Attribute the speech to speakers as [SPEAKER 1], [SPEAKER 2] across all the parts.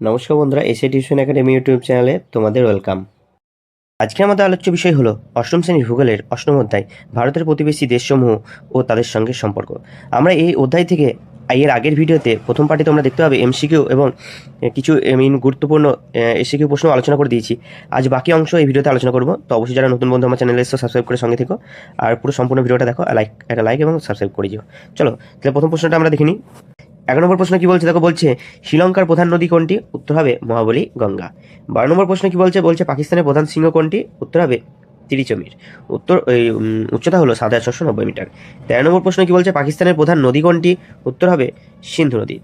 [SPEAKER 1] নমস্কার বন্ধুরা, SA tuition academy YouTube চ্যানেলে তোমাদের ওয়েলকাম। আজকে আমাদের আলোচ্য বিষয় হলো অষ্টম শ্রেণির ভূগোলের অষ্টম অধ্যায়, ভারতের প্রতিবেশী দেশসমূহ ও তাদের সঙ্গে সম্পর্ক। আমরা এই অধ্যায় থেকে এর আগের ভিডিওতে প্রথম পার্টি তোমরা দেখতে পাবে এমসিকিউ এবং কিছু মিন গুরুত্বপূর্ণ এসিকিউ প্রশ্ন আলোচনা করে দিয়েছি। আজ বাকি অংশ এই ভিডিওতে আলোচনা করব। তো অবশ্যই যারা নতুন বন্ধু আমার চ্যানেলে এসে সাবস্ক্রাইব করে সঙ্গে থেকো। আর পুরো সম্পূর্ণ ভিডিওটা দেখো লাইক একটা লাইক এবং সাবস্ক্রাইব করে দিও। চলো, তাহলে প্রথম প্রশ্নটা আমরা দেখিনি এক নম্বর প্রশ্ন কি বলছে? দেখো, বলছে, শ্রীলঙ্কার প্রধান নদী কোনটি? উত্তর হবে মহাবলী গঙ্গা। বারো নম্বর প্রশ্ন কি বলছে? বলছে, পাকিস্তানের প্রধান সিংহ কোনটি? উত্তর হবে তিরিচমির উত্তর উচ্চতা হলো সাত হাজার ছশো নব্বই মিটার। তেরো নম্বর প্রশ্ন কি বলছে? পাকিস্তানের প্রধান নদী কোনটি? উত্তর হবে সিন্ধু নদী।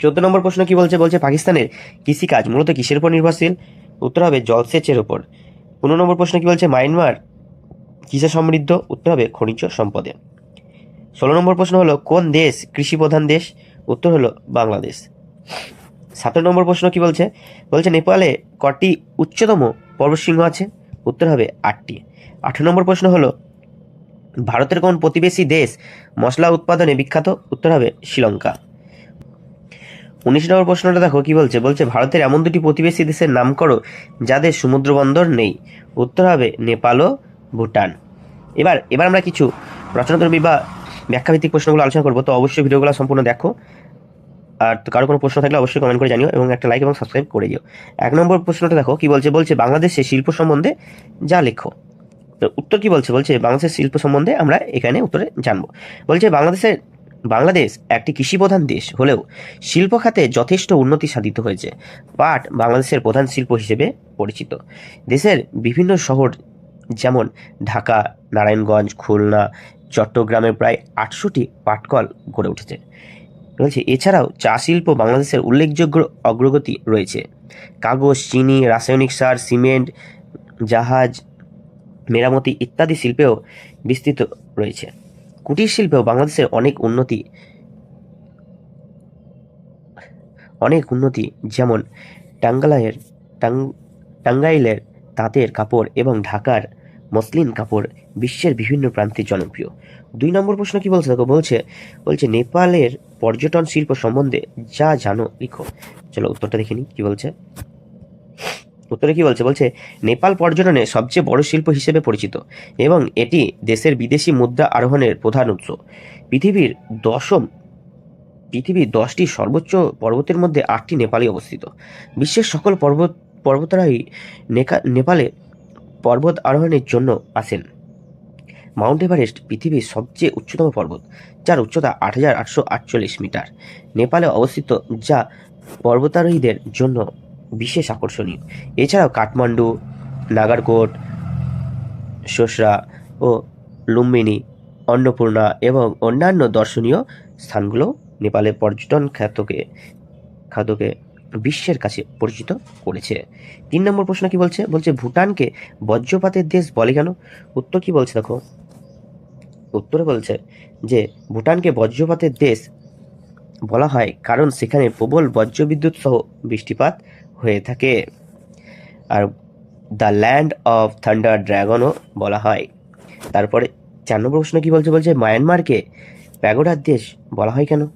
[SPEAKER 1] চোদ্দ নম্বর প্রশ্ন কি বলছে? বলছে, পাকিস্তানের কৃষিকাজ মূলত কিসের উপর নির্ভরশীল? উত্তর হবে জলসেচের উপর। পনেরো নম্বর প্রশ্ন কি বলছে? মায়ানমার কিসে সমৃদ্ধ? উত্তর হবে খনিজ সম্পদে। ষোলো নম্বর প্রশ্ন হলো, কোন দেশ কৃষি প্রধান দেশ? উত্তর হলো বাংলাদেশ। সতেরো নম্বর প্রশ্ন কি বলছে? বলছে নেপালে কটি উচ্চতম পর্বতশৃঙ্গ আছে? উত্তর হবে আটটি। আঠারো নম্বর প্রশ্ন হলো, ভারতের কোন প্রতিবেশী দেশ মশলা উৎপাদনে বিখ্যাত? উত্তর হবে শ্রীলঙ্কা। উনিশ নম্বর প্রশ্নটা দেখো কি বলছে? বলছে ভারতের এমন দুটি প্রতিবেশী দেশের নাম করো যাদের সমুদ্র বন্দর নেই। উত্তর হবে নেপাল ও ভুটান। এবার এবার আমরা কিছু রচনাধর্মী বা ব্যাখ্যাভিত্তিক প্রশ্নগুলো আলোচনা করব, তো অবশ্যই ভিডিওগুলো সম্পূর্ণ দেখো। আর কারও কোনো প্রশ্ন থাকলে অবশ্যই কমেন্ট করে জানিও এবং একটা লাইক এবং সাবস্ক্রাইব করে দিও। এক নম্বর প্রশ্নটা দেখো, কি বলছে? বলছে বাংলাদেশের শিল্প সম্বন্ধে যা লেখো। তো উত্তর কি বলছে? বলছে, বাংলাদেশের শিল্প সম্বন্ধে আমরা এখানে উত্তরে জানব। বলছে বাংলাদেশের বাংলাদেশ একটি কৃষিপ্রধান দেশ হলেও শিল্প খাতে যথেষ্ট উন্নতি সাধিত হয়েছে। পাট বাংলাদেশের প্রধান শিল্প হিসেবে পরিচিত। দেশের বিভিন্ন শহর যেমন ঢাকা, নারায়ণগঞ্জ, খুলনা চট্টগ্রামে প্রায় আটশোটি পাটকল গড়ে উঠেছে। রয়েছে। এছাড়াও চা শিল্প বাংলাদেশের উল্লেখযোগ্য অগ্রগতি রয়েছে। কাগজ, চিনি, রাসায়নিক সার, সিমেন্ট, জাহাজ, মেরামতি ইত্যাদি শিল্পেও বিস্তৃত রয়েছে। কুটির শিল্পেও বাংলাদেশের অনেক উন্নতি অনেক উন্নতি যেমন টাঙ্গাইলের টাং- টাঙ্গাইলের তাঁতের কাপড় এবং ঢাকার মসলিন কাপড় বিশ্বের বিভিন্ন প্রান্তে জনপ্রিয়। দুই নম্বর প্রশ্ন কি বলছে? দেখো, বলছে বলছে, নেপালের পর্যটন শিল্প সম্বন্ধে যা জানো, লিখো। চলো উত্তরটা দেখে নিই, কি বলছে? উত্তরে কি বলছে? বলছে, নেপাল পর্যটনে সবচেয়ে বড় শিল্প হিসেবে পরিচিত এবং এটি দেশের বিদেশি মুদ্রা আরোহণের প্রধান উৎস। পৃথিবীর দশম, পৃথিবীর দশটি সর্বোচ্চ পর্বতের মধ্যে আটটি নেপালে অবস্থিত। বিশ্বের সকল পর্বত পর্বতারোহী নেকা- নেপালে পর্বত আরোহণের জন্য আসেন। মাউন্ট এভারেস্ট পৃথিবীর সবচেয়ে উচ্চতম পর্বত, যার উচ্চতা আট হাজার আটশো আটচল্লিশ মিটার। নেপালে অবস্থিত, যা পর্বতারোহীদের জন্য বিশেষ আকর্ষণীয়। এছাড়াও কাঠমান্ডু, নাগারকোট, সোসরা ও লুম্বিনী, অন্নপূর্ণা এবং অন্যান্য দর্শনীয় স্থানগুলো নেপালের পর্যটন খ্যাতকে খ্যাতকে বিশ্বের কাছে পরিচিত করেছে। তিন নম্বর প্রশ্ন কি বলছে? বলছে, ভুটানকে বজ্রপাতের দেশ বলে কেন? উত্তর কি বলছে দেখো? উত্তরে বলছে যে, ভুটানকে বজ্রপাতের দেশ বলা হয় কারণ সেখানে প্রবল বজ্রবিদ্যুৎ সহ বৃষ্টিপাত হয়ে থাকে। আর দ্য ল্যান্ড অফ থান্ডার ড্রাগনও বলা হয়। তারপরে চার নম্বর প্রশ্ন কি বলছে? বলছে, মায়ানমারকে প্যাগোডার দেশ বলা হয় কেন?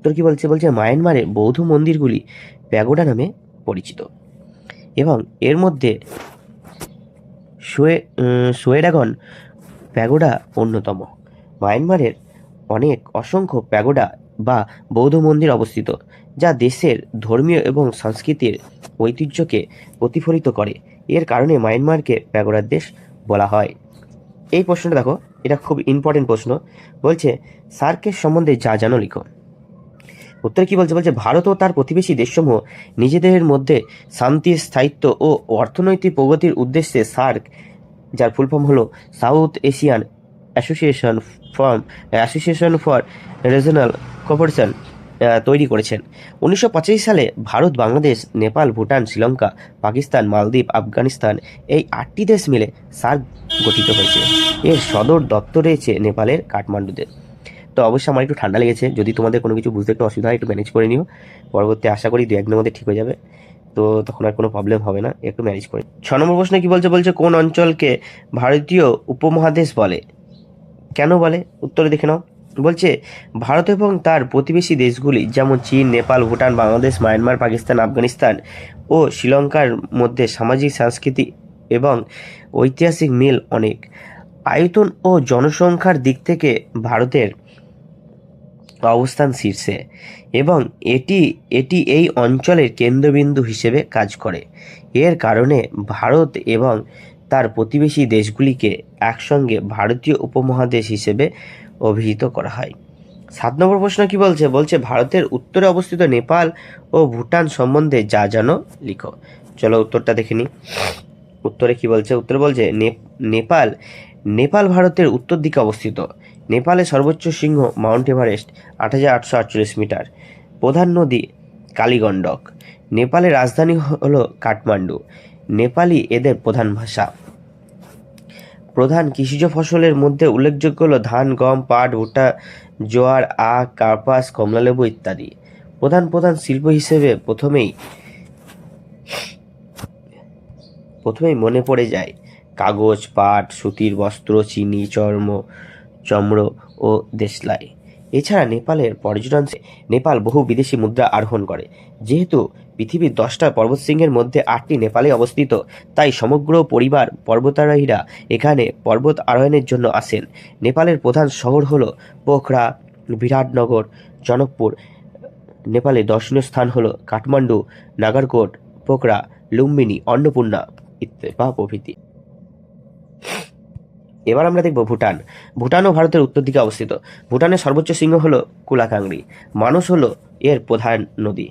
[SPEAKER 1] উত্তর কি বলছে? বলছে মায়ানমারে বৌদ্ধ মন্দিরগুলি প্যাগোডা নামে পরিচিত। এবং এর মধ্যে সোয়ে সোয়েডাগন প্যাগোডা অন্যতম। মায়ানমারের অনেক অসংখ্য প্যাগোডা বা বৌদ্ধ মন্দির অবস্থিত, যা দেশের ধর্মীয় এবং সংস্কৃতির ঐতিহ্যকে প্রতিফলিত করে। এর কারণে মায়ানমারকে প্যাগোডার দেশ বলা হয়। এই প্রশ্নটা দেখো, এটা খুব ইম্পর্টেন্ট প্রশ্ন। বলছে সার্কের সম্বন্ধে যা জানো লিখো। উত্তরে কি বলছে? বলছে, ভারত ও তার প্রতিবেশী দেশসমূহ নিজেদের মধ্যে শান্তি, স্থায়িত্ব ও অর্থনৈতিক প্রগতির উদ্দেশ্যে সার্ক, যার ফুল ফর্ম হলো South Asian association form association for regional cooperation তৈরি করেছেন। উনিশশো পঁচাশি সালে ভারত, বাংলাদেশ, নেপাল, ভুটান, শ্রীলঙ্কা, পাকিস্তান, মালদ্বীপ, আফগানিস্তান এই আটটি দেশ মিলে সার্ক গঠিত হয়েছে। এর সদর দপ্তর রয়েছে নেপালের কাঠমান্ডুতে। তো অবশ্যই আমার একটু ঠান্ডা লেগেছে। যদি তোমাদের কোনো কিছু বুঝতে একটু অসুবিধা হয়, একটু ম্যানেজ করে নিও। পরবর্তী আশা করি দু একদিনের মধ্যে ঠিক হয়ে যাবে। তো তখন আর কোনো প্রবলেম হবে না, একটু ম্যানেজ করে ছ নম্বর প্রশ্নে কি বলছে? বলছে, কোন অঞ্চলকে ভারতীয় উপমহাদেশ বলে? কেন বলে? উত্তরে দেখে নাও। বলছে, ভারত এবং তার প্রতিবেশী দেশগুলি, যেমন চীন, নেপাল, ভুটান, বাংলাদেশ, মায়ানমার, পাকিস্তান, আফগানিস্তান ও শ্রীলঙ্কার মধ্যে সামাজিক, সাংস্কৃতিক এবং ঐতিহাসিক মিল অনেক। আয়তন ও জনসংখ্যার দিক থেকে ভারতের অবস্থান শীর্ষে এবং এটি এটি এই অঞ্চলের কেন্দ্রবিন্দু হিসেবে কাজ করে। এর কারণে ভারত এবং তার প্রতিবেশী দেশগুলিকে একসঙ্গে ভারতীয় উপমহাদেশ হিসেবে অভিহিত করা হয়। সাত নম্বর প্রশ্ন কি বলছে? বলছে, ভারতের উত্তরে অবস্থিত নেপাল ও ভুটান সম্বন্ধে যা জানো, লিখো। চলো উত্তরটা দেখে নিই। উত্তরে কি বলছে? উত্তরে বলছে নেপাল নেপাল ভারতের উত্তর দিকে অবস্থিত। নেপালের সর্বোচ্চ সিংহ মাউন্ট এভারেস্ট আট হাজার আটশো আটচল্লিশ মিটার। প্রধান নদী কালীগণ্ডক। নেপালের রাজধানী হল কাঠমান্ডু। নেপালি এদের প্রধান ভাষা। প্রধান কৃষিজ ফসলের মধ্যে উল্লেখযোগ্য হল ধান, গম, পাট, ভুট্টা, জোয়ার, আখ, কার্পাস, কমলালেবু ইত্যাদি। প্রধান প্রধান শিল্প হিসেবে প্রথমেই প্রথমেই মনে পড়ে যায়। কাগজ, পাট, সুতির বস্ত্র, চিনি, চর্ম চমড় ও দেশলাই। এছাড়া নেপালের পর্যটন নেপাল বহু বিদেশি মুদ্রা আরোহণ করে। যেহেতু পৃথিবীর দশটা পর্বতশৃঙ্গের মধ্যে আটটি নেপালে অবস্থিত, তাই সমগ্র পরিবার পর্বতারোহীরা এখানে পর্বত আরোহণের জন্য আসেন। নেপালের প্রধান শহর হল পোখরা, বিরাটনগর, জনকপুর। নেপালে দর্শনীয় স্থান হল কাঠমান্ডু, নাগারকোট, পোখরা, লুম্বিনী, অন্নপূর্ণা ইত্যাদি প্রভৃতি। এবার আমরা দেখব ভুটান। ভুটানও ভারতের উত্তর দিকে অবস্থিত। ভুটানের সর্বোচ্চ শৃঙ্গ হলো কুলাকাংরি মানুষ হলো এর প্রধান নদী।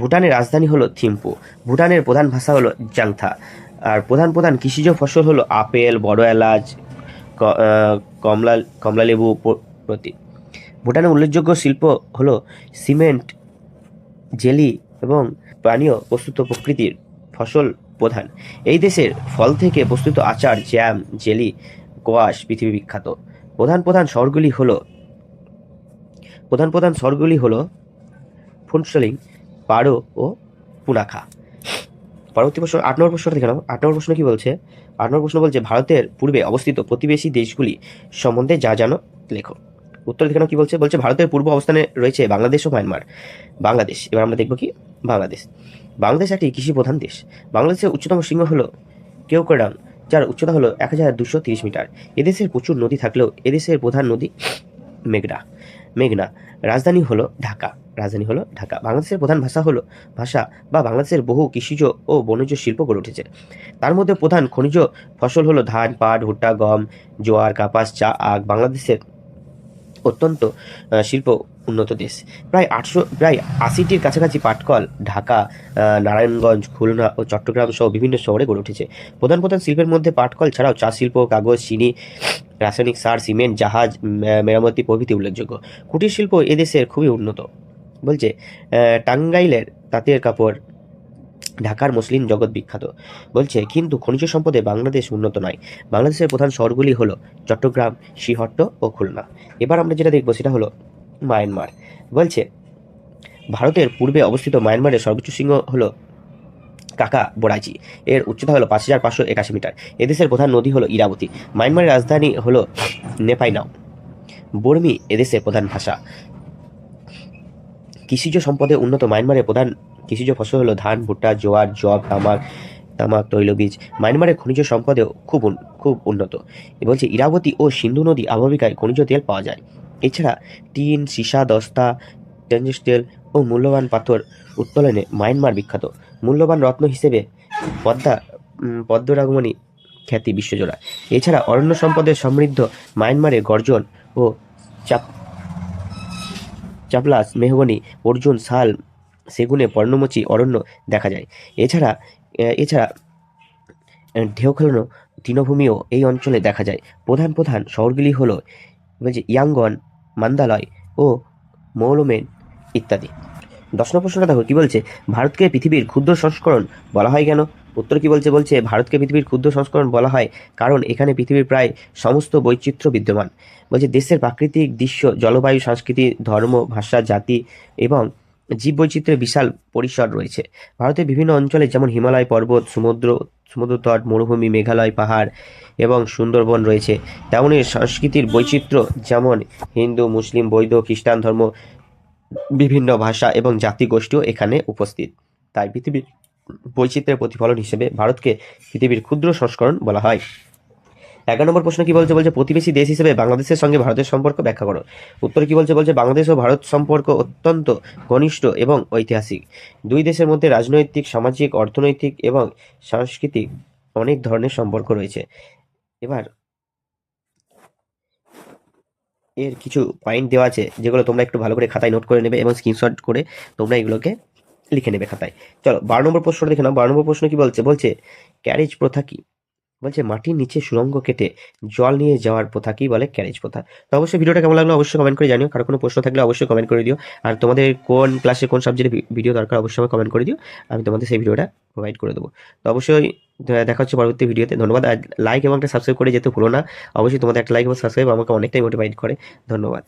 [SPEAKER 1] ভুটানের রাজধানী হলো থিম্পু। ভুটানের প্রধান ভাষা হলো জাংথা। আর প্রধান প্রধান কৃষিজ ফসল হলো আপেল, বড় এলাচ কমলা কমলালেবু প্রতি। ভুটানের উল্লেখযোগ্য শিল্প হলো সিমেন্ট, জেলি এবং পানীয় প্রস্তুত প্রকৃতির ফসল প্রধান। এই দেশের ফল থেকে প্রস্তুত আচার, জ্যাম, জেলি কোয়াশ পৃথিবী বিখ্যাত। প্রধান প্রধান শহরগুলি হলো প্রধান প্রধান শহরগুলি হলো ফুনসলিং পারো ও পুনাখা। পরবর্তী প্রশ্ন, আট নম্বর প্রশ্নটা দেখে আট নম্বর প্রশ্ন কি বলছে? আট নম্বর প্রশ্ন বলছে, ভারতের পূর্বে অবস্থিত প্রতিবেশী দেশগুলি সম্বন্ধে যা জানো, লেখো। উত্তর দেখে নাও কি বলছে? বলছে, ভারতের পূর্ব অবস্থানে রয়েছে বাংলাদেশ ও মায়ানমার। বাংলাদেশ, এবার আমরা দেখব কি? বাংলাদেশ। বাংলাদেশ একটি কৃষি প্রধান দেশ। বাংলাদেশের উচ্চতম শৃঙ্গ হলো কেওকোডাং যার উচ্চতা হলো এক হাজার দুশো তিরিশ মিটার। এদেশের প্রচুর নদী থাকলেও এদেশের প্রধান নদী মেঘনা। মেঘনা রাজধানী হলো ঢাকা। রাজধানী হলো ঢাকা। বাংলাদেশের প্রধান ভাষা হলো ভাষা বা বাংলাদেশের বহু কৃষিজ ও বনজ শিল্প গড়ে উঠেছে। তার মধ্যে প্রধান খনিজ ফসল হলো ধান, পাট, ভুট্টা, গম, জোয়ার, কাপাস, চা, আখ। বাংলাদেশের অত্যন্ত শিল্প উন্নত দেশ। প্রায় আটশো, প্রায় আশিটির কাছাকাছি পাটকল, ঢাকা নারায়ণগঞ্জ, খুলনা ও চট্টগ্রাম সহ বিভিন্ন শহরে গড়ে উঠেছে। প্রধান প্রধান শিল্পের মধ্যে পাটকল ছাড়াও চা শিল্প, কাগজ, চিনি, রাসায়নিক সার, সিমেন্ট, জাহাজ মেরামতি প্রভৃতি উল্লেখযোগ্য। কুটির শিল্প এদেশের খুবই উন্নত। বলছে টাঙ্গাইলের তাঁতের কাপড় ঢাকার মুসলিম জগৎ বিখ্যাত। বলছে, কিন্তু খনিজ সম্পদে বাংলাদেশ উন্নত নয়। বাংলাদেশের প্রধান শহরগুলি হলো চট্টগ্রাম, শ্রীহট্ট ও খুলনা। এবার আমরা যেটা দেখব সেটা হলো মায়ানমার। বলছে, ভারতের পূর্বে অবস্থিত মায়ানমারের সর্বোচ্চ শৃঙ্গ হলো কাকা বোরাজি এর উচ্চতা হলো পাঁচ হাজার পাঁচশো একাশি মিটার। এদেশের প্রধান নদী হলো ইরাবতী। মায়ানমারের রাজধানী হলো নেপাইনাও। বর্মি এদেশের প্রধান ভাষা। কৃষিজ সম্পদে উন্নত মায়ানমারের প্রধান কৃষিজ ফসল হলো ধান, ভুট্টা, জোয়ার জব তামাক তামাক, তৈলবীজ। মায়ানমারের খনিজ সম্পদেও খুব খুব উন্নত। বলছে, ইরাবতী ও সিন্ধু নদী আবহাবিকায় খনিজ তেল পাওয়া যায়। এছাড়া টিন, সীসা, দস্তা, টেনজেস্টেল ও মূল্যবান পাথর উত্তোলনে মায়ানমার বিখ্যাত। মূল্যবান রত্ন হিসেবে পদ্মা পদ্মরাগমণি খ্যাতি বিশ্বজোড়া। এছাড়া অরণ্য সম্পদের সমৃদ্ধ মায়ানমারে গর্জন ও চাপ চাপলাস, মেহগনি, অর্জুন শাল সেগুনে পর্ণমোচী অরণ্য দেখা যায়। এছাড়া এছাড়া ঢেউ খেলানো তৃণভূমিও এই অঞ্চলে দেখা যায়। প্রধান প্রধান শহরগুলি হলো ইয়াঙ্গন মান্দালয় ও মৌলমেন ইত্যাদি। দশ প্রশ্নটা দেখো, কি বলছে? ভারতকে পৃথিবীর ক্ষুদ্র সংস্করণ বলা হয় কেন? উত্তর কী বলছে? বলছে, ভারতকে পৃথিবীর ক্ষুদ্র সংস্করণ বলা হয় কারণ এখানে পৃথিবীর প্রায় সমস্ত বৈচিত্র্য বিদ্যমান। বলছে, দেশের প্রাকৃতিক দৃশ্য, জলবায়ু, সংস্কৃতি, ধর্ম, ভাষা, জাতি এবং জীববৈচিত্র্যের বিশাল পরিসর রয়েছে। ভারতের বিভিন্ন অঞ্চলে যেমন হিমালয় পর্বত, সমুদ্র সমুদ্রতট মরুভূমি, মেঘালয় পাহাড় এবং সুন্দরবন রয়েছে তেমনই সংস্কৃতির বৈচিত্র্য যেমন হিন্দু, মুসলিম বৈধ খ্রিস্টান ধর্ম, বিভিন্ন ভাষা এবং জাতিগোষ্ঠীও এখানে উপস্থিত। তাই পৃথিবীর বৈচিত্র্যের প্রতিফলন হিসেবে ভারতকে পৃথিবীর ক্ষুদ্র সংস্করণ বলা হয়। এগারো নম্বর প্রশ্ন কি বলছে? বলছে, প্রতিবেশী দেশ হিসেবে বাংলাদেশের সঙ্গে ভারতের সম্পর্ক ব্যাখ্যা করো। উত্তর কি বলছে? বলছে, বাংলাদেশ ও ভারত সম্পর্ক অত্যন্ত ঘনিষ্ঠ এবং ঐতিহাসিক। দুই দেশের মধ্যে রাজনৈতিক, সামাজিক, অর্থনৈতিক এবং সাংস্কৃতিক অনেক ধরনের সম্পর্ক রয়েছে। এবার এর কিছু পয়েন্ট দেওয়া আছে, যেগুলো তোমরা একটু ভালো করে খাতায় নোট করে নেবে এবং স্ক্রিনশট করে তোমরা এগুলোকে লিখে নেবে খাতায়। চলো, বারো নম্বর প্রশ্ন দেখে নাও। বারো নম্বর প্রশ্ন কি বলছে? বলছে ক্যারেজ প্রথা কি? বলছে, মাটির নিচে সুড়ঙ্গ কেটে জল নিয়ে যাওয়ার প্রথা কি বলে? ক্যারেজ প্রথা। তো অবশ্যই ভিডিওটা কেমন লাগল অবশ্যই কমেন্ট করে জানিও। কারও কোনো প্রশ্ন থাকলে অবশ্যই কমেন্ট করে দিও। আর তোমাদের কোন ক্লাসে কোন সাবজেক্টে ভিডিও দরকার অবশ্যই আমাকে কমেন্ট করে দিও। আমি তোমাদের সেই ভিডিওটা প্রোভাইড করে দেবো। তো অবশ্যই দেখা হচ্ছে পরবর্তী ভিডিওতে। ধন্যবাদ। আর লাইক এবং একটা সাবস্ক্রাইব করে যেতে ভুলো না। অবশ্যই তোমাদের একটা লাইক এবং সাবস্ক্রাইব আমাকে অনেকটাই মোটিভেট করে। ধন্যবাদ।